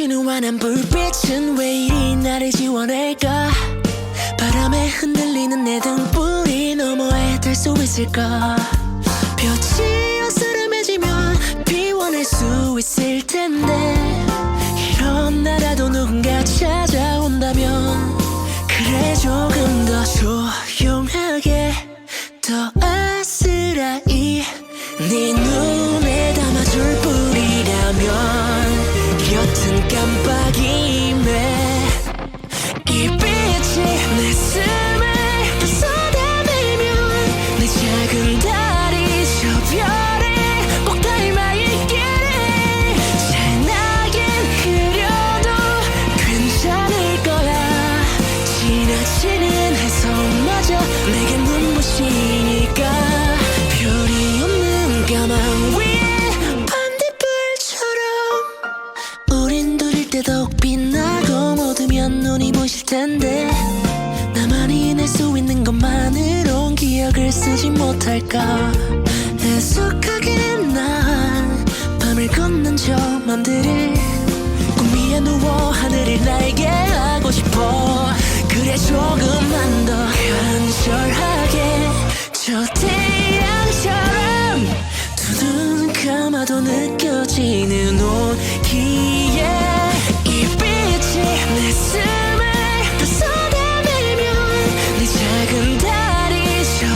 진우한 불빛은 왜 이리 나를 지원할까? 바람에 흔들리는 내 등불이 너머에 달 수 있을까? 볕이 어스름해지면 피워낼 수 있을 텐데. 싫 텐데 나만이 낼 수 있는 것만으론 기억을 쓰지 못할까. 애석하게 난 밤을 걷는 저 맘들을 꿈 위에 누워 하늘을 날게 하고 싶어. 그래 조금만 더 간절하게 저 태양처럼 두 눈 감아도 느껴지는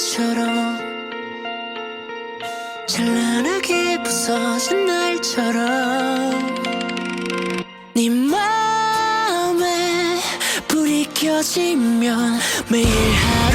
별처럼 찬란하게 부서진 날처럼 네 마음에 불이 켜지면 매일 하루